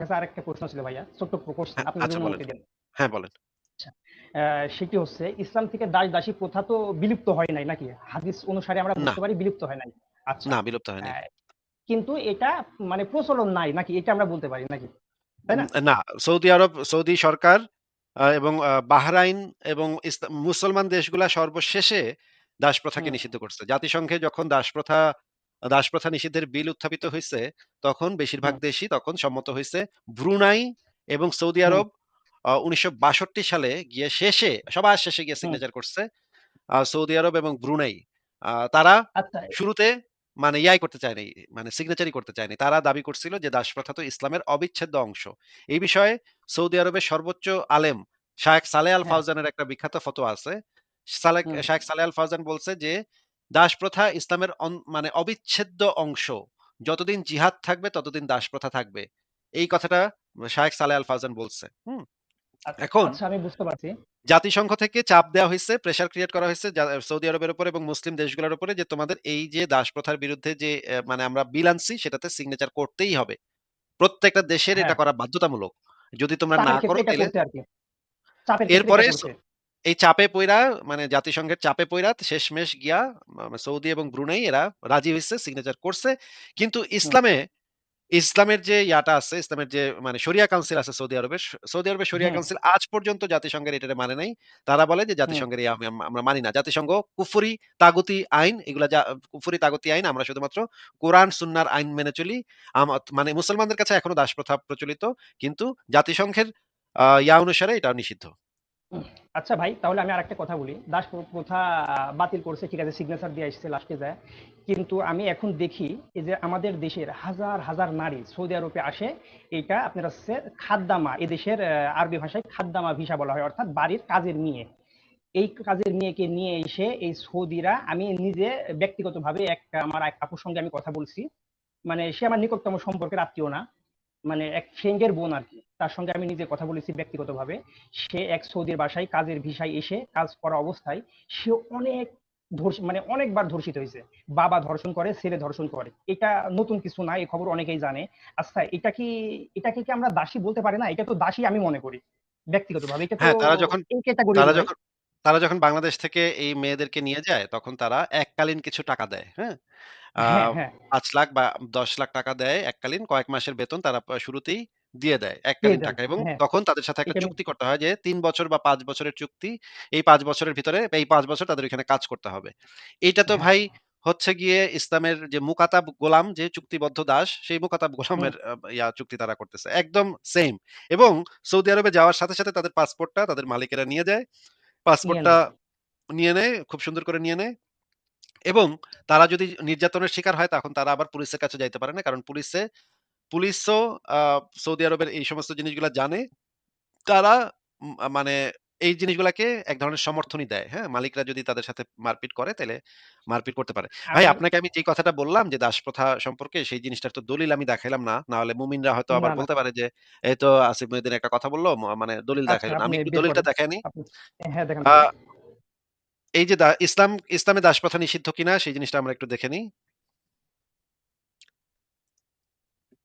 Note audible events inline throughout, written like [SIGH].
কাছে আরেকটা প্রশ্ন ছিল ভাইয়া ছোট্ট প্রশ্ন হ্যাঁ, আপনি আচ্ছা বলেন। অনুমতি দেন হ্যাঁ, বলেন। আচ্ছা সেটি হচ্ছে ইসলাম থেকে দাস দাসী প্রথা তো বিলুপ্ত হয় নাই নাকি হাদিস অনুসারে আমরা। বুঝতে পারি বিলুপ্ত হয় নাই আচ্ছা না, বিলুপ্ত হয়নি। আহ, কিন্তু এটা মানে প্রচলন নাই নাকি এটা আমরা বলতে পারি নাকি তাই না না, সৌদি আরব, সৌদি সরকার এবং বাহরাইন এবং মুসলমান দেশগুলা সর্বশেষে দাসপ্রথাকে হুম নিষিদ্ধ করছে। জাতিসংঘে যখন দাসপ্রথা দাসপ্রথা নিষিদ্ধের বিল উত্থাপিত হইছে, তখন বেশিরভাগ দেশই তখন সম্মত হইছে। ব্রুনাই এবং সৌদি আরব ১৯৬২ সালে গিয়ে শেষে সবার শেষে গিয়ে সিগনেচার করছে। সৌদি আরব এবং ব্রুনাই। তারা আচ্ছা শুরুতে মানে ইয়াই করতে চায়নি, মানে সিগনেচারই করতে চায়নি। তারা দাবি করছিল যে দাসপ্রথা তো ইসলামের অবিচ্ছেদ্য অংশ। এই বিষয়ে সৌদি আরবের সর্বোচ্চ আলেম শায়েখ সালে আল ফাউজানের একটা বিখ্যাত ফতোয়া আছে। শায়েখ সালেহ আল ফাউজান বলছে যে, দাসপ্রথা ইসলামের মানে অবিচ্ছেদ্য অংশ। যতদিন জিহাদ থাকবে ততদিন দাসপ্রথা থাকবে। এই কথাটা শায়েখ সালেহ আল ফাওজান বলছে। হুম? এখন আচ্ছা আমি বুঝতে পারছি জাতিসংঘ থেকে চাপ দেওয়া হইছে, প্রেশার ক্রিয়েট করা হয়েছে সৌদি আরবের উপর এবং মুসলিম দেশগুলোর উপরে যে তোমাদের এই যে দাসপ্রথার বিরুদ্ধে যে মানে আমরা বিল আনছি সেটাতে সিগনেচার করতেই হবে। প্রত্যেকটা দেশের এটা হ্যাঁ করা বাধ্যতামূলক। যদি তোমরা না করো এটা ক্ষেত্রে এরপরে এটা এই চাপে পইড়া মানে জাতিসংঘের চাপে পইড়া শেষমেশ গিয়া সৌদি এবং ব্রুনাই এরা রাজি হইছে, সিগনেচার করছে। কিন্তু ইসলামে ইসলামের যে ইয়াটা আছে, ইসলামের যে মানে শরিয়া কাউন্সিল আছে সৌদি আরবের, সৌদি আরবের শরিয়া কাউন্সিল আজ পর্যন্ত জাতিসংঘের এটারে মানে নাই। তারা বলে যে জাতিসংঘের আমরা মানি না। জাতিসংঘ কুফরি, তাগুতি আইন এগুলা কুফরি, তাগুতি আইন আমরা শুধুমাত্র কোরআন সুন্নার আইন মেনে চলি। মানে মুসলমানদের কাছে এখনও দাসপ্রথা প্রচলিত। কিন্তু জাতিসংঘের ইয়া অনুসারে এটা নিষিদ্ধ। আচ্ছা ভাই, তাহলে আমি আরেকটা কথা বলি। দাস প্রথা বাতিল করছে, ঠিক আছে সিগনেচার দিয়ে আসছে লাস্টে যায়। কিন্তু আমি এখন দেখি, এই যে আমাদের দেশের হাজার হাজার নারী সৌদি আরবে আসে এটা আপনার হচ্ছে খাদ্দামা এদেশের আরবি ভাষায় খাদ্দামা ভিসা বলা হয়, অর্থাৎ বাড়ির কাজের মেয়ে। এই কাজের মেয়েকে নিয়ে এসে এই সৌদিরা, আমি নিজে ব্যক্তিগতভাবে এক, আমার এক আপুর সঙ্গে আমি কথা বলছি। মানে সে আমার নিকটতম সম্পর্কের আত্মীয় না। মানে এক ফ্রেন্ডের বোন আর কি। তার সঙ্গে আমি নিজে কথা বলেছি ব্যক্তিগতভাবে। সে এক সৌদির বাসায় কাজের ভিসায় এসে কাজ করা অবস্থায় সে অনেক মানে অনেকবার ধর্ষিত হয়েছে। বাবা ধর্ষণ করে ছেলে ধর্ষণ করে। এটা নতুন কিছু না এই খবর অনেকেই জানে। আচ্ছা এটা কি এটাকে কি আমরা দাসী বলতে পারি না? এটা তো দাসী আমি মনে করি ব্যক্তিগতভাবে। এটা তো হ্যাঁ, তারা যখন তারা যখন তারা যখন বাংলাদেশ থেকে এই মেয়েদেরকে নিয়ে যায় তখন তারা এককালীন কিছু টাকা দেয়। হ্যাঁ? হ্যাঁ হ্যাঁ। ৫ লাখ বা ১০ লাখ টাকা দেয় এককালীন। কয়েক মাসের বেতন তারা শুরুতেই দিয়ে দেয় এককালীন টাকা এবং হ্যাঁ তখন তাদের সাথে একটা চুক্তি করতে হয় যে ৩ বছর বা ৫ বছরের চুক্তি। এই ৫ বছরের ভিতরে এই ৫ বছর তাদের ওইখানে কাজ করতে হবে। এইটা তো হ্যাঁ ভাই হচ্ছে গিয়ে ইসলামের যে মুকাতাব গোলাম যে চুক্তিবদ্ধ দাস সেই মুকাতাব গোলামের ইয়া চুক্তি তারা করতেছে। একদম সেইম এবং সৌদি আরবে যাওয়ার সাথে, সাথে তাদের পাসপোর্টটা তাদের মালিকেরা নিয়ে যায়। পাসপোর্টটা নিয়ে নেয়, খুব সুন্দর করে নিয়ে নেয়। এবং তারা যদি নির্যাতনের শিকার হয় তখন তারা আবার পুলিশের কাছে যাইতে পারে না। কারণ পুলিশে পুলিশও সৌদি আরবের এই সমস্ত জিনিসগুলা জানে। তারা মানে এই জিনিসগুলাকে এক ধরনের সমর্থনই দেয়। হ্যাঁ? মালিকরা যদি তাদের সাথে মারপিট করে তাইলে মারপিট করতে পারে। ভাই আপনাকে আমি যেই কথাটা বললাম যে দাসপ্রথা সম্পর্কে সেই জিনিসটার তো দলিল আমি দেখাইলাম না। না হলে মুমিনরা হয়তো আবার বলতে পারে যে এই তো আসিফ মহিউদ্দিন একটা কথা বলল মানে দলিল আচ্ছা দেখাইল আমি দলিলটা। আপনি হ্যাঁ এই যে ইসলাম ইসলামে দাসপ্রথা নিষিদ্ধ কিনা সেই জিনিসটা আমরা একটু দেখে নিই।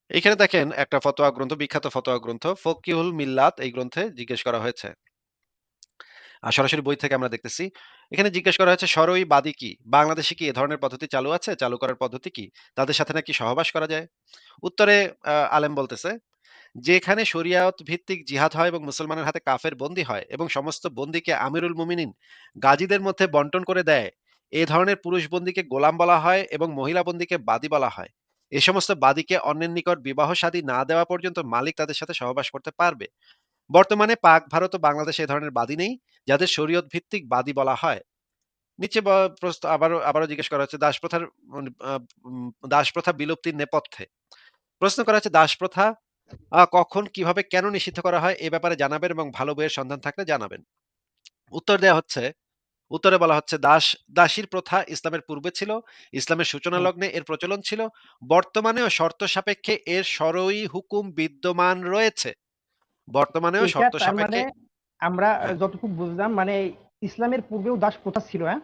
এখানে দেখেন একটা ফতোয়া গ্রন্থ, বিখ্যাত ফতোয়া গ্রন্থ ফকিহুল মিল্লাত এই গ্রন্থে জিজ্ঞেস করা হয়েছে। আ সরাসরি বই থেকে আমরা দেখতেছি। এখানে জিজ্ঞেস করা হয়েছে শরঈ বাদী কি? বাংলাদেশে কি এ ধরনের পদ্ধতি চালু আছে? চালু করার পদ্ধতি কি? তাদের সাথে নাকি সহবাস করা যায়? উত্তরে আলেম বলতেছে, যেখানে শরিয়াত ভিত্তিক জিহাদ হয় এবং মুসলমানের হাতে কাফের বন্দি হয় এবং সমস্ত বন্দিকে আমিরুল মুমিনিন গাজীদের মধ্যে বন্টন করে দেয়, এ ধরনের পুরুষ বন্দীকে গোলাম বলা হয় এবং মহিলা বন্দীকে বাদী বলা হয়। এ সমস্ত বাদীকে অন্যের নিকট বিবাহ শাদী না দেওয়া পর্যন্ত মালিক তাদের সাথে সহবাস করতে পারবে। বর্তমানে পাক, ভারত ও বাংলাদেশে এ ধরনের বাদী নেই, যাদের শরীয়ত ভিত্তিক বাদী বলা হয়। নিচে আবারও আবারও জিজ্ঞেস করা হচ্ছে দাসপ্রথার দাসপ্রথা বিলুপ্তির নেপথ্যে। প্রশ্ন করা হচ্ছে দাসপ্রথা কখন, কীভাবে, কেন নিষিদ্ধ করা হয় এ ব্যাপারে জানাবেন এবং ভালো বইয়ের সন্ধান থাকলে জানাবেন। উত্তর দেয়া হচ্ছে উত্তরে বলা হচ্ছে দাস দাসীর প্রথা ইসলামের পূর্বে ছিল। ইসলামের সূচনা লগ্নে এর প্রচলন ছিল। বর্তমানেও শর্ত সাপেক্ষে এর শরঈ হুকুম বিদ্যমান রয়েছে। বর্তমানেও শর্ত মানে সাপেক্ষে আমরা হ্যাঁ, যতটুকু বুঝলাম মানে ইসলামের পূর্বেও দাস প্রথা ছিল হ্যাঁ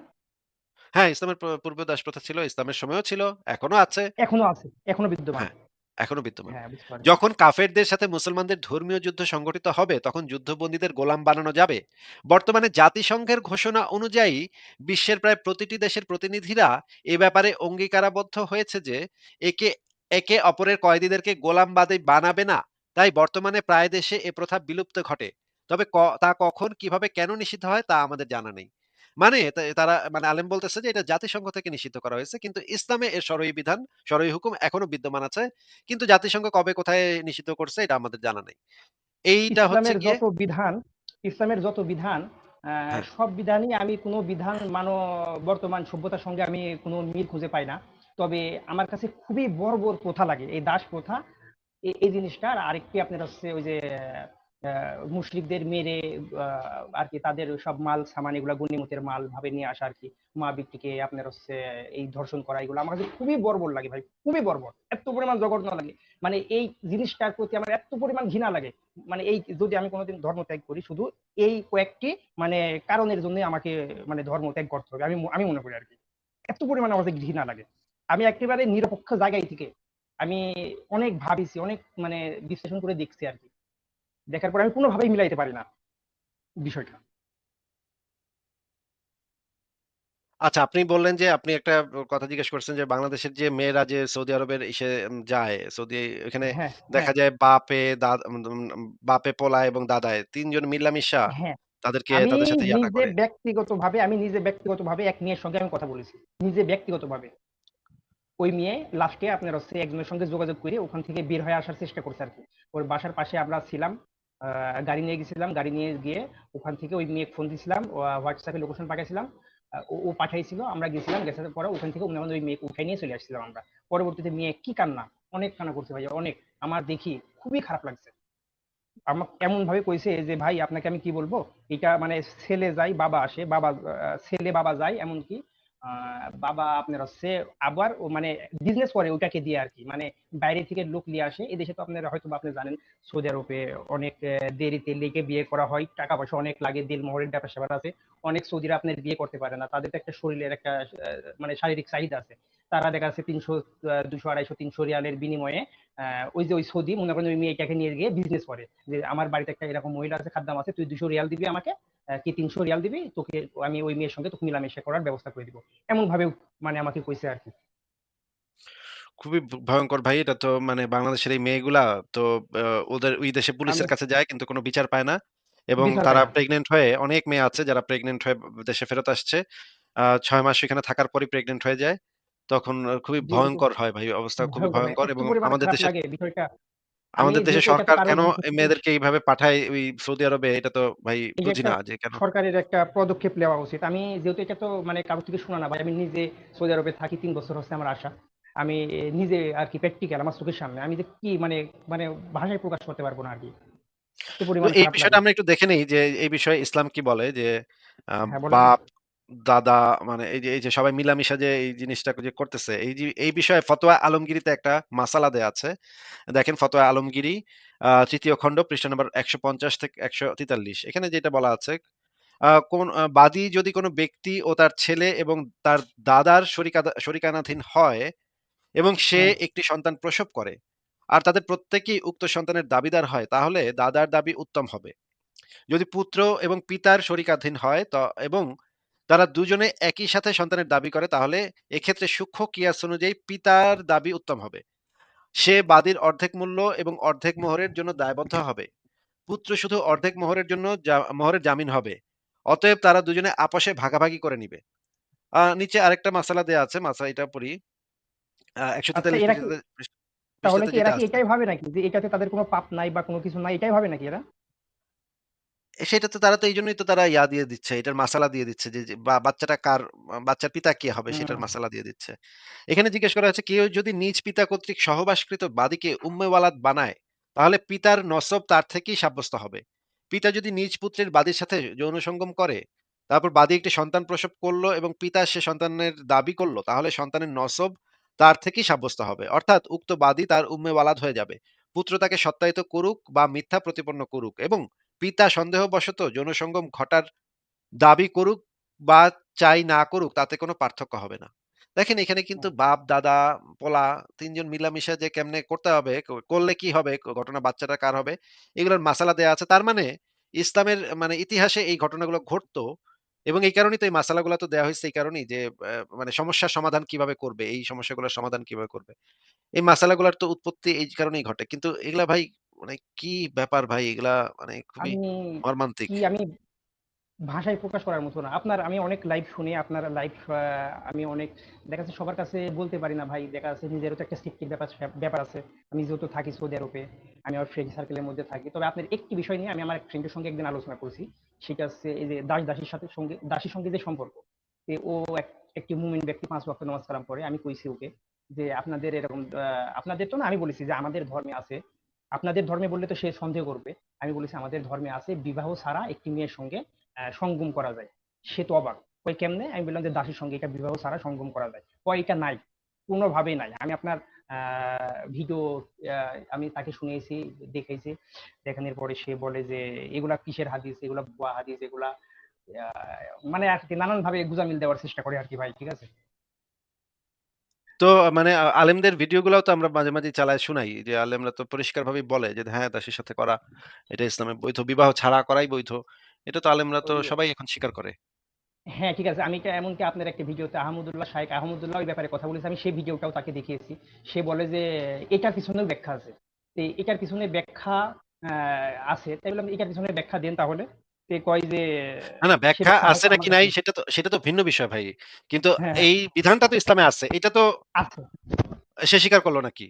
হ্যাঁ ইসলামের প দাস প্রথা ছিল, ইসলামের সময়ও ছিল, এখনও আছে। এখনও আছে এখনও বিদ্যমান হ্যাঁ, এখনও বিদ্যমান। হ্যাঁ, বুঝতে। যখন কাফেরদের সাথে মুসলমানদের ধর্মীয় যুদ্ধ সংগঠিত হবে তখন যুদ্ধবন্দীদের গোলাম বানানো যাবে। বর্তমানে জাতিসংঘের ঘোষণা অনুযায়ী বিশ্বের প্রায় প্রতিটি দেশের প্রতিনিধিরা এ ব্যাপারে অঙ্গীকারাবদ্ধ হয়েছে যে একে একে অপরের কয়েদিদেরকে গোলাম বাদে বানাবে না। তাই বর্তমানে প্রায় দেশে এ প্রথা বিলুপ্ত ঘটে। তবে ক তা কখন কীভাবে কেন নিষিদ্ধ হয় তা আমাদের জানা নেই। মানে তা তারা মানে আলেম বলতেছে যে এটা জাতিসংঘ থেকে নিষিদ্ধ করা হয়েছে। কিন্তু ইসলামে এর শরঈ বিধান, শরঈ হুকুম এখনও বিদ্যমান আছে। কিন্তু জাতিসংঘ কবে কোথায় নিষিদ্ধ করছে এটা আমাদের জানা নেই। এইটা হচ্ছে ইসলামের গিয়ে যত বিধান ইসলামের যত বিধান হ্যাঁ, সব বিধানই আমি কোনো বিধান মানো বর্তমান সভ্যতার সঙ্গে আমি কোনো মিল খুঁজে পাই না। তবে আমার কাছে খুবই বর্বর প্রথা লাগে। এই দাস প্রথা এ এই জিনিসটা আর আরেকটি আপনার হচ্ছে ওই যে মুশরিকদের মেরে আ আরকি তাদের সব মাল সামান এগুলা গনিমতের মাল ভাবে নিয়ে আসা আরকি। মা বিটিকে আপনার হচ্ছে এই ধর্ষণ করা এগুলো আমার কাছে খুবই বর্বর লাগে ভাই। খুবই বর্বর। এত পরিমাণ জঘন্য লাগে। মানে এই জিনিসটার প্রতি আমার এত পরিমাণ ঘৃণা লাগে। মানে এই যদি আমি কোনোদিন ধর্ম ত্যাগ করি শুধু এই কয়েকটি মানে কারণের জন্যই আমাকে মানে ধর্ম ত্যাগ করতে হবে। আমি আমি মনে করি আর কি এত পরিমাণে আমার কাছে ঘৃণা লাগে। আমি একেবারে নিরপেক্ষ জায়গায় থেকে আমি অনেক ভাবিছি, অনেক মানে বিশ্লেষণ করে দেখছি আরকি। দেখার পরে আমি কোনোভাবেই মিলাইতে পারি না বিষয়টা। আচ্ছা আপনি বললেন যে আপনি একটা কথা জিজ্ঞেস করছেন যে বাংলাদেশের যে মেয়েরা যে সৌদি আরবের ইসে যায়, সৌদি ওখানে হ্যাঁ, হ্যাঁ, দেখা যায় বাপে, বাপে, পোলায় এবং দাদায় ৩ জন মিলামিশা হ্যাঁ। তাদেরকে তাদের সাথে ইয়াটা করে। ব্যক্তিগতভাবে আমি নিজে ব্যক্তিগতভাবে এক মেয়ের সঙ্গে আমি কথা বলেছি। নিজে ব্যক্তিগতভাবে। ওই মেয়ে লাস্টে আপনার হচ্ছে একজনের সঙ্গে যোগাযোগ করে ওখান থেকে বের হয়ে আসার চেষ্টা করছে আরকি। ওর বাসার পাশে আমরা ছিলাম। গাড়ি নিয়ে গেছিলাম। গাড়ি নিয়ে গিয়ে ওখান থেকে ওই মেয়েকে ফোন দিয়েছিলাম এ লোকেশন পাঠাইছিলাম। ও পাঠাইছিল। আমরা গেছিলাম। গেছার পরে ওখান থেকে আমাদের ওই মেয়েকে উঠায় নিয়ে চলে আসছিলাম আমরা। পরবর্তীতে মেয়ে কি কান্না! অনেক কান্না করছে ভাইয়া অনেক। আমার দেখি খুবই খারাপ লাগছে। আমার এমন ভাবে কইছে যে, "ভাই আপনাকে আমি কি বলব? এটা মানে ছেলে যায়, বাবা আসে। বাবা ছেলে বাবা যায় এমনকি বাবা আপনার হচ্ছে আবার মানে বিজনেস করে ওটাকে দিয়ে আর কি মানে বাইরে থেকে লোক নিয়ে আসে। এদেশে তো আপনারা হয়তো আপনি জানেন সৌদি আরবে অনেক দেরিতে লেগে বিয়ে করা হয়। টাকা-পয়সা অনেক লাগে। দেনমোহরের ব্যাপার-স্যাপার আছে। অনেক সৌদিরা আপনার বিয়ে করতে পারে না। তাদের তো একটা শরীরের একটা মানে শারীরিক চাহিদা আছে। তারা দেখা যাচ্ছে ৩০০ আ ২০০, ২৫০, ৩০০ রিয়ালের বিনিময়ে ওই যে ওই সৌদি মনে করেন ওই মেয়েটাকে নিয়ে গিয়ে বিজনেস করে। যে আমার বাড়িতে একটা এরকম মহিলা আছে, খাদ্দাম আছে। তুই দুশো রিয়াল দিবি আমাকে, কি ৩০০ রিয়াল দিবি। তোকে আমি ওই মেয়ের সঙ্গে তোকে মিলামেশা করার ব্যবস্থা করে দিব। এমনভাবে মানে আমাকে কইছে আরকি। খুবই ভ ভয়ংকর ভাই। এটা তো মানে বাংলাদেশের এই মেয়েগুলা তো ওদের ওই দেশে পুলিশের কাছে যায় কিন্তু কোনো বিচার পায় না। এবং তারা প্রেগনেন্ট হয়ে অনেক মেয়ে আছে যারা প্রেগনেন্ট হয়ে দেশে ফেরত আসছে। ৬ মাস সেখানে থাকার পরই প্রেগনেন্ট হয়ে যায়। তখন খুবই ভয়ংকর হয় ভাই। অবস্থা খুবই এত এবং আমাদের দেশে বিষয়টা। আমি আমাদের যেহেতু এটা সরকার কারও কেন এই মেয়েদেরকে এইভাবে পাঠায় ওই সৌদি আরবে এটা তো ভাই বুঝি একটা না যে কেন? সরকারের একটা পদক্ষেপ নেওয়া উচিত। আমি যেহেতু এটা তো মানে কারোর থেকে শোনা না ভাই। আমি নিজে সৌদি আরবে থাকি তিন বছর হচ্ছে আমার আসা। আমি নিজে আরকি প্র্যাকটিক্যাল আমার চোখের সামনে। আমি যে কি মানে মানে ভাষায় প্রকাশ করতে পারব না। এত তো পরিমাণ এই খারাপ বিষয়টা লাগে। আমরা একটু দেখে নেই যে এই বিষয়ে ইসলাম কি বলে যে হ্যাঁ, বলেন না? বাপ, দাদা মানে এই যে এই যে সবাই মিলামিশা যে এই জিনিসটা যে করতেছে এই যে এই বিষয়ে ফতোয়া আলমগিরিতে একটা মাসালা দেয়া আছে। দেখেন ফতোয়া আলমগিরি ৩য় খণ্ড পৃষ্ঠা নম্বর ১৫০ থেকে ১৪৩ এখানে যেটা বলা আছে কোন বাদী যদি কোন ব্যক্তি ও তার ছেলে এবং তার দাদার শরিকাদা শরিকানাধীন হয় এবং সে হ্যাঁ, একটি সন্তান প্রসব করে আর তাদের প্রত্যেকেই উক্ত সন্তানের দাবিদার হয় তাহলে দাদার দাবি উত্তম হবে। যদি পুত্র এবং পিতার শরিকাধীন হয় ত এবং তারা দুজনে একই সাথে সন্তানের দাবি করে তাহলে এক্ষেত্রে সূক্ষ্ম কিয়াস অনুযায়ী পিতার দাবি উত্তম হবে। সে বাদীর অর্ধেক মূল্য এবং অর্ধেক মোহরের জন্য দায়বদ্ধ হবে। পুত্র শুধু অর্ধেক মোহরের জন্য মোহরের জামিন হবে। অতএব তারা দুজনে আপসে ভাগাভাগি করে নিবে। নিচে আরেকটা মাসালা দেয়া আছে। মাসা এটা পড়ি। আ আচ্ছা ১৪৩ এরা কি পৃষ্ঠাতে পৃষ তাহলে কি এরা কি এটাই ভাবে নাকি যে এটাতে তাদের কোনো পাপ নাই বা কোনো কিছু নাই এটাই ভাবে নাকি এরা? সেটা তো তারা তো এইজন্যই তো তারা ইয়া দিয়ে দিচ্ছে। এটার মাসালা দিয়ে দিচ্ছে যে, বাচ্চাটা কার বাচ্চার পিতা কে হবে সেটার মাসালা দিয়ে দিচ্ছে। এখানে জিজ্ঞেস করা হয়েছে কেউ যদি নিজ পিতা কর্তৃক সহবাসকৃত বাদীকে উম্মে ওয়ালাদ বানায়, তাহলে পিতার নসব তার থেকেই সাব্যস্ত হবে। পিতা যদি নিজ পুত্রের বাদীর সাথে যৌন সঙ্গম করে, তারপর বাদী একটি সন্তান প্রসব করল এবং পিতা সে সন্তানের দাবি করল তাহলে সন্তানের নসব তার থেকেই সাব্যস্ত হবে। অর্থাৎ উক্ত বাদী তার উম্মে ওয়ালাদ হয়ে যাবে। পুত্র তাকে সত্যায়িত করুক বা মিথ্যা প্রতিপন্ন করুক এবং পিতা সন্দেহবশত যৌনসঙ্গম ঘটার দাবি করুক বা চাই না করুক তাতে কোনো পার্থক্য হবে না। দেখেন এখানে কিন্তু বাপ, দাদা, পোলা ৩ জন মিলামিশা যে কেমনে করতে হবে, করলে কি হবে, ঘটনা বাচ্চাটা কার হবে, এগুলোর মাসালা দেয়া আছে। তার মানে ইসলামের মানে ইতিহাসে এই ঘটনাগুলো ঘটতো এবং এই কারণেই তো এই মাসালাগুলা তো দেওয়া হয়েছে এই কারণেই যে মানে সমস্যার সমাধান কীভাবে করবে, এই সমস্যাগুলোর সমাধান কীভাবে করবে। এই মাসালাগুলার তো উৎপত্তি এই কারণেই ঘটে। কিন্তু এগুলা ভাই মানে কি ব্যাপার ভাই এগুলা মানে খুবই আমি মর্মান্তিক। কি আমি ভাষায় প্রকাশ করার মতো না। আপনার আমি অনেক লাইভ শুনি, আপনার লাইভ আ আমি অনেক দেখা যাচ্ছে সবার কাছে বলতে পারি না ভাই। দেখা যাচ্ছে নিজেরও তো একটা সেফটির ব্যাপার ব্যাপার আছে। আমি যেহেতু থাকি সৌদি আরবে, আমি আমার ফ্রেন্ড সার্কেলের মধ্যে থাকি। তবে আপনার একটি বিষয় নিয়ে আমি আমার এক ফ্রেন্ডের সঙ্গে একদিন আলোচনা করছি। সেটা হচ্ছে এই যে দাস-দাসীর সাথে সঙ্গে দাসীর সঙ্গে যে সম্পর্ক। যে ও এক একটি মুমিন ব্যক্তি ৫ ওয়াক্ত নামাজ কালাম পড়ে। আমি কইছি ওকে যে আপনাদের এরকম আ আপনাদের তো না আমি বলেছি যে আমাদের ধর্মে আছে। আপনাদের ধর্মে বললে তো সে সন্দেহ করবে। আমি বলেছি আমাদের ধর্মে আছে বিবাহ ছাড়া একটি মেয়ের সঙ্গে সঙ্গম করা যায়। সে তো অবাক। কয় কেমনে? আমি বললাম যে দাসীর সঙ্গে এটা বিবাহ ছাড়া সঙ্গম করা যায়। কয় এটা নাই। কোনোভাবেই নাই। আমি আপনার ভিডিও আমি তাকে শুনেছি দেখেছি দেখানোর পরে সে বলে যে এগুলা কিসের হাদিস, এগুলা ভুয়া হাদিস, এগুলা মানে আরকি নানানভাবে গুজামিল দেওয়ার চেষ্টা করে আরকি ভাই। ঠিক আছে? তো মানে আ আলেমদের ভিডিওগুলাও তো আমরা মাঝে, মাঝেই চালায় শুনাই। যে আলেমরা তো পরিষ্কারভাবেই বলে যে হ্যাঁ, দাসীর সাথে করা এটা ইসলামে বৈধ। বিবাহ ছাড়া করাই বৈধ। এটা তো আলেমরা তো সবাই এখন স্বীকার করে। হ্যাঁ, ঠিক আছে। আমি এটা এমনকি আপনার একটা ভিডিওতে আহমদুল্লাহ শাইখ আহমদুল্লাহ ওই ব্যাপারে কথা বলেছি। আমি সেই ভিডিওটাও তাকে দেখিয়েছি। সে বলে যে এটার পিছনেও ব্যাখ্যা আছে। তো এটার পিছনে ব্যাখ্যা আছে। তাই বললাম এটার পিছনে ব্যাখ্যা দেন তাহলে। সে কয় যে না, না ব্যাখ্যা আছে নাকি নাই সেটা তো সেটা তো ভিন্ন বিষয় ভাই। কিন্তু হ্যাঁ, হ্যাঁ। এই বিধানটা তো ইসলামে আছে। এটা তো আছে। সে স্বীকার করল নাকি?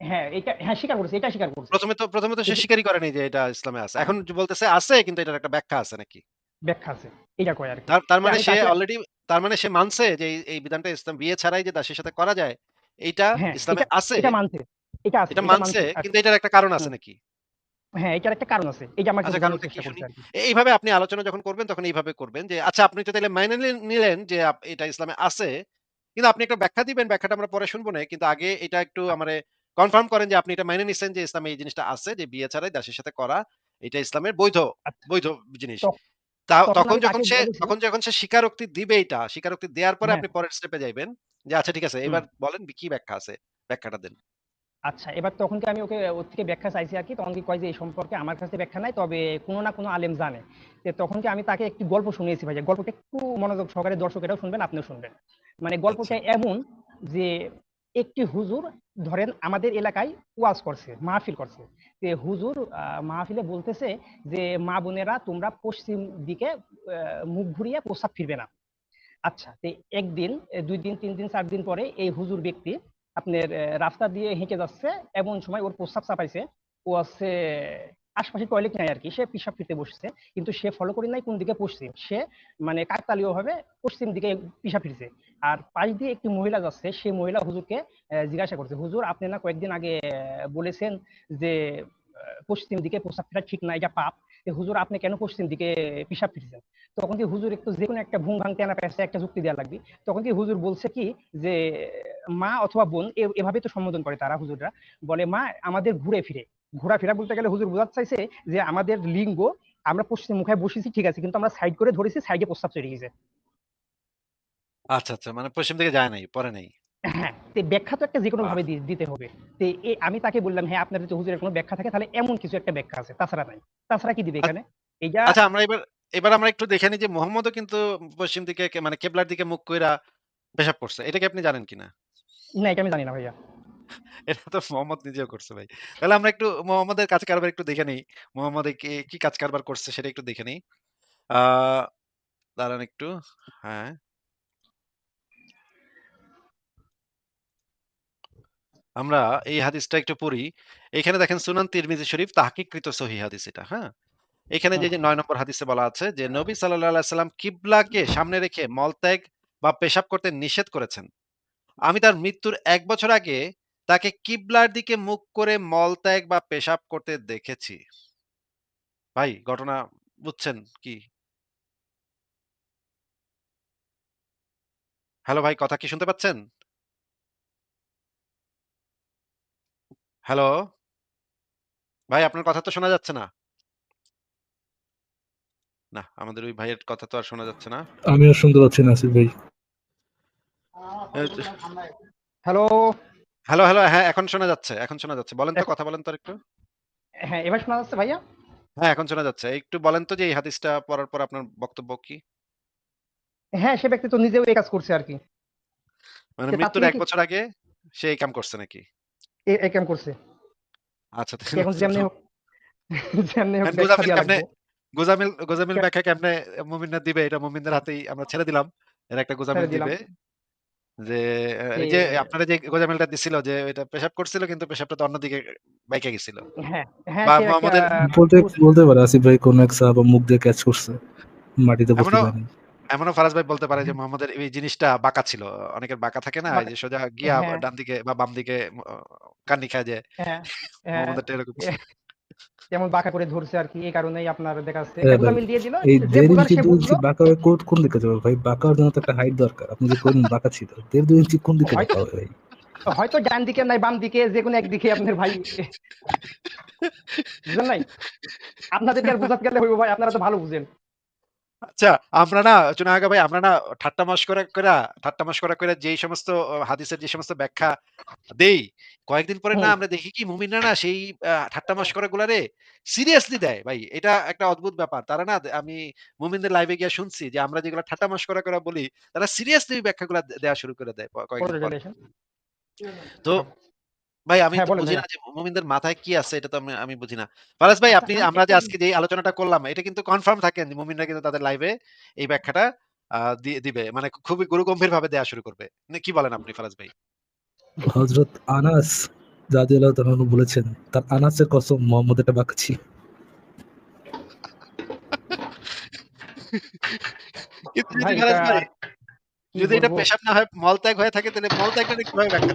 হ্যাঁ, এটা হ্যাঁ, স্বীকার করছে। এটা স্বীকার করছে। ১ম এ তো ১ম এ তো সে স্বীকারই করেনি যে এটা ইসলামে আছে। এখন বলতেছে আছে কিন্তু এটার একটা ব্যাখ্যা আছে নাকি? ব্যাখ্যা আছে। এটা কয় আরকি। তার মানে সে অলরেডি তার মানে সে মানছে যে এই, বিধানটা ইসলাম বিয়ে ছাড়াই যে দাসীর সাথে করা যায়, এইটা হ্যাঁ, ইসলামে আছে। এটা মানছে। এটা মানছে মানছে। কিন্তু এটার একটা কারণ আছে নাকি? হ্যাঁ, এটার একটা কারণ আছে। এটা আমাকে আচ্ছা বোঝানোর কারণটা কি চেষ্টা শুনি? করছে আরকি। এ এইভাবে আপনি আলোচনা যখন করবেন তখন এইভাবে করবেন যে আচ্ছা আপনি তো তাইলে মাইনে নিলেন যে এটা ইসলামে আছে। কিন্তু আপনি একটা ব্যাখ্যা দিবেন, ব্যাখ্যাটা আমরা পরে শুনব নে। কিন্তু আগে এটা একটু আচ্ছা, আমারে কনফার্ম করেন যে আপনি এটা মাইনে নিচ্ছেন যে ইসলামে এই জিনিসটা আছে যে বিয়ে ছাড়াই দাসীর সাথে করা এটা ইসলামের বৈধ, আচ্ছা। বৈধ জিনিস। তা তখন তখন যখন সে তখন যখন সে স্বীকারোক্তি দিবে এটা, স্বীকারোক্তি দেওয়ার পরে হ্যাঁ, আপনি পরের স্টেপে যাইবেন। যে আচ্ছা ঠিক আছে এবার বলেন কি ব্যাখ্যা আছে? ব্যাখ্যাটা দেন। আচ্ছা, এবার তখন কি আমি ওকে ওর থেকে ব্যাখ্যা চাইছি আর কি তখন কি কয় যে এই সম্পর্কে আমার কাছে ব্যাখ্যা নাই। তবে কোনো না কোনো আলেম জানে। তো তখন কি আমি তাকে একটি গল্প শুনিয়েছি ভাইয়া। গল্পটা একটু মনোযোগ সহকারে দর্শকেরাও শুনবেন, আপনিও শুনবেন। মানে আচ্ছা। গল্পটা এমন যে একটি হুজুর ধরেন আমাদের এলাকায় ওয়াজ করছে, মাহফিল করছে। যে হুজুর মাহফিলে বলতেছে যে, "মা বোনেরা তোমরা পশ্চিম দিকে মুখ ঘুরিয়ে প্রস্রাব ফিরবে না।" আচ্ছা, তো একদিন, দুই দিন, তিন দিন, ৪ দিন পরে এই হুজুর ব্যক্তি আপনার রাস্তা দিয়ে হেঁটে যাচ্ছে। এমন সময় ওর প্রস্রাব চাপাইছে। ও হচ্ছে আশপাশে টয়লেট নাই আর কি সে পেশাব ফিরতে বসছে। কিন্তু সে ফলো করে নাই কোন দিকে পশ্চিম। সে মানে কাকতালীয় ভাবে পশ্চিম দিকে পিশাব ফিরছে। আর পাশ দিয়ে একটি মহিলা যাচ্ছে। সে মহিলা হুজুরকে জিজ্ঞাসা করছে, "হুজুর আপনি না কয়েকদিন আগে বলেছেন যে পশ্চিম দিকে প্রস্রাব ফেরা ঠিক না, এটা পাপ। তো হুজুর আপনি কেন পশ্চিম দিকে পিশাব ফিরছেন?" তখন কি হুজুর একটু যেকোনো একটা ভুং-ভাং তেনা-পেঁচা একটা যুক্তি দেয়া লাগবে। তখন কি হুজুর বলছে কি যে, "মা অথবা বোন" এ এভাবেই তো সম্বোধন করে তারা হুজুররা। বলে, "মা আমাদের ঘুরে ফিরে।" ঘোরাফেরা বলতে গেলে হুজুর বোঝাতে চাইছে যে আমাদের লিঙ্গ আমরা পশ্চিম মুখে বসেছি ঠিক আছে। কিন্তু আমরা সাইড করে ধরেছি, সাইডে প্রস্তাব চলে গেছে। আচ্ছা, আচ্ছা। মানে পশ্চিম দিকে যায় নাই, পড়ে নাই। হ্যাঁ, তো ব্যাখ্যা তো একটা যেকোনো বাহ! ভাবে দিতে হবে। তো আমি তাকে বললাম, "হ্যাঁ, আপনার যদি হুজুরের কোনো ব্যাখ্যা থাকে তাহলে এমন কিছু একটা ব্যাখ্যা আছে। তাছাড়া নাই।" তাছাড়া কি দিবে আ এখানে? এইটা আচ্ছা আমরা এবার এবার আমরা একটু দেখে নিই যে মোহাম্মদও কিন্তু পশ্চিম দিকে মানে কেবলার দিকে মুখ কইরা পেশাব করছে। এটা কি আপনি জানেন কিনা? না, এটা আমি জানি না ভাইয়া। এটা তো মোহাম্মদ নিজেও করছে ভাই। তাহলে আমরা একটু মোহাম্মদের কাজ কারবার একটু দেখে নেই। মোহাম্মদ কি কাজ কারবার করছে সেটা একটু দেখে নেই। আহ দাঁড়ান একটু। হ্যাঁ। আমরা এই হাদিসটা একটু পড়ি। এখানে দেখেন সুনান তিরমিজি শরীফ তাহকিককৃত সহিহ হাদিস এটা, হ্যাঁ? এখানে যে, নয় নম্বর হাদিসে বলা আছে যে নবী সাল্লাম কিবলাকে সামনে রেখে মলত্যাগ বা পেশাব করতে নিষেধ করেছেন। আমি তার মৃত্যুর এক বছর আগে তাকে কিবলার দিকে মুখ করে মলত্যাগ বা পেশাব করতে দেখেছি। ভাই ঘটনা বুঝছেন কি? হ্যালো ভাই কথা কি শুনতে পাচ্ছেন? হ্যালো? ভাই আপনার কথা তো শোনা যাচ্ছে না। না, আমাদের ওই ভাইয়ের কথা তো আর শোনা যাচ্ছে না। আমিও শুনতে পাচ্ছি না আসিফ ভাই। Hello hello, hello. হ্যাঁ, এখন শোনা যাচ্ছে, এখন শোনা যাচ্ছে। বলেন তো কথা বলেন তো আরেকটু। হ্যাঁ, এবার শোনা যাচ্ছে ভাইয়া? হ্যাঁ, এখন শোনা যাচ্ছে। একটু বলেন তো যে এই হাদিসটা পড়ার পর আপনার বক্তব্য কি? হ্যাঁ, সে ব্যক্তি তো নিজেও এই কাজ করছে আরকি। মানে সে মৃত্যুর থেকে ১ কি বছর আগে সে এই কাম করছে নাকি? এ এই কাম করছে। আচ্ছা এখন যেমনি হোক যেমনি হোক গোজামিল। গোজামিল গোজামিল ব্যাখ্যা কেমনে মুমিনরা দিবে এটা মুমিনদের হাতেই আমরা ছেড়ে দিলাম। এরা একটা গোজামিল দিবে। যে এই যে আপনারা যে গোজামিলটা দিছিল যে এটা পেশাব করছিল কিন্তু পেশাবটা তো অন্যদিকে বাইকা গেছিল। হ্যাঁ, হ্যাঁ, বা বলতে বলতে পারে আসিফ ভাই কোন এক সাহাবা মুখ দিয়ে ক্যাচ করছে। মাটিতে বসতে এমনও ফারাজ ভাই বলতে পারে যে মোহাম্মদের এই জিনিসটা বাঁকা ছিল। অনেকের বাঁকা থাকে না? যে সোজা গিয়া হ্যাঁ। ডান দিকে বা বাম দিকে কান্নি খায় যে হ্যাঁ, হ্যাঁ, মোহাম্মদেরটা এরকম যেমন বাঁকা করে ধরছে আরকি। এই কারণেই আপনার দেখা যাচ্ছে হ্যাঁ। গোজামিল দিয়ে দিল। এই যে ১.৫ বুঝার ইঞ্চি ২ ইঞ্চি বাঁকা হয়ে কোট কোন দিকে যাবে ভাই? বাঁকা হওয়ার জন্য তো একটা হাইট দরকার। আপনি যে কইলেন বাঁকা ছিল। ১.৫ ২ ইঞ্চি কোন দিকে হবে ভাই? হয়তো ডান দিকে নাই বাম দিকে যে যেকোনো একদিকে আপনার ভাই বুঝলেন নাই? আপনাদেরকে আর বুঝাতে গেলে হইব ভাই আপনারা তো ভালো বুঝেন। আচ্ছা, আমরা না চুনাহাগা ভাই আমরা না ঠাট্টা মশকরা কইরা ঠাট্টা মশকরা কইরা যেই সমস্ত হাদিসের যে সমস্ত ব্যাখ্যা দেই, কয়েকদিন পরে না আমরা দেখি কি মুমিনরা না সেই ঠাট্টা মশকরা গুলারে সিরিয়াসলি দেয় ভাই। এটা একটা অদ্ভুত ব্যাপার। তারা না আমি মুমিনদের লাইভে গিয়ে শুনছি যে আমরা যেগুলা ঠাট্টা মশকরা করে বলি, তারা সিরিয়াসলি ব্যাখ্যাগুলা দে দেয়া শুরু করে দেয় কয়েকদিন পরে। তো ভাই আমি হ্যাঁ, বুঝি না যে মুমিনদের মাথায় কি আছে এটা তো আমি আমি বুঝি না। ফারাজ ভাই আপনি আমরা যে আজকে যে আলোচনাটা করলাম এটা কিন্তু কনফার্ম থাকেন যে মুমিনরা কিন্তু তাদের লাইভে এই ব্যাখ্যাটা দিবে। মানে খুবই গুরুগম্ভীরভাবে দেয়া শুরু করবে। কি বলেন আপনি ফারাজ ভাই? হযরত আনাস রাদিয়াল্লাহু তাআলা বলেছেন, তার আনাসের কসম মুহাম্মদ এটা বাঁকা ছিল। [LAUGHS] যদি ভাই এটা ভাই আর কি যদি এটা পেশাব না হয় মলত্যাগ হয়ে থাকে তাহলে মলত্যাগটা কীভাবে ব্যাখ্যা?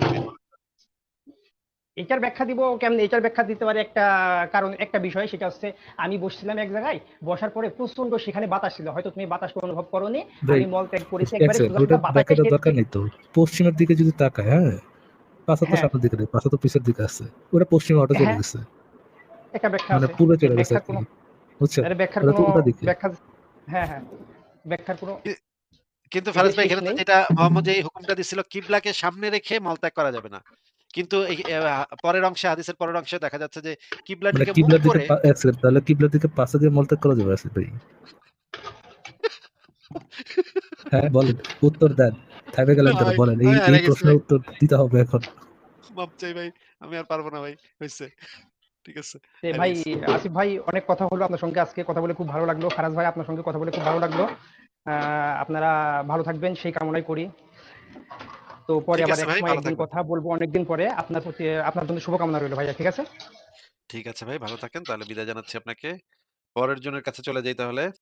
এটার ব্যাখ্যা দিব কেমনে? এটার ব্যাখ্যা দিতে পারি একটা কারণ একটা বিষয় সেটা হচ্ছে আমি বসছিলাম এক জায়গায়। বসার পরে প্রচণ্ড সেখানে বাতাস ছিল। হয়তো তুমি বাতাসটা অনুভব করোনি। আমি মলত্যাগ করেছি এক একবারে বাতাসে দরকার নেই তো। পশ্চিমের দিকে যদি তাকায়, হ্যাঁ? পাছা তো হ্যাঁ। সামনের দিকে নেই, পাছা তো পিছের দিকে আছে। পশ্চিমে অটো চলে হ্যাঁ। গেছে। একটা ব্যাখ্যা মানে। পূর্বে চলে গেছে ব্যাখ্যার আরকি। কোনো এর ব্যাখ্যার কোনো ব্যাখ্যা হ্যাঁ, হ্যাঁ। ব্যাখ্যার কোনো কিন্তু ফারাজ ভাই এখানে তো যেটা মোহাম্মদ যে হুকুমটা দিছিল কিবলাকে সামনে রেখে মলত্যাগ করা যাবে না। কিন্তু পরের অংশে হাদিসের পরের অংশে দেখা যাচ্ছে যে কিবলার মানে দিকে কিবলার দিকে এক সেকেন্ড তাহলে কিবলার দিকে পাছা দিয়ে মলত্যাগ করা যাবে আসিফ ভাই? হ্যাঁ, বলেন। উত্তর দেন। থেমে গেলেন? ভাই, বলেন। এই এই প্রশ্নের উত্তর দিতে হবে এখন। মাপ চাই ভাই। আমি আর পারব না ভাই। হইছে। ঠিক আছে। ভাই। আসিফ ভাই অনেক কথা হলো আপনার সঙ্গে আজকে কথা বলে খুব ভালো লাগল। ফারাজ ভাই আপনার সঙ্গে কথা বলে খুব ভালো লাগল। আপনারা ভালো থাকবেন সেই কামনাই করি। তো পরে আবার এক সময় একদিন কথা বলব অনেকদিন পরে। আপনার প্রতি আপনার জন্য শুভকামনা রইল ভাইয়া। ঠিক আছে? ঠিক আছে ভাই, ভালো থাকেন। তাহলে বিদায় জানাচ্ছি আপনাকে। পরের জনের কাছে চলে যাই তাহলে।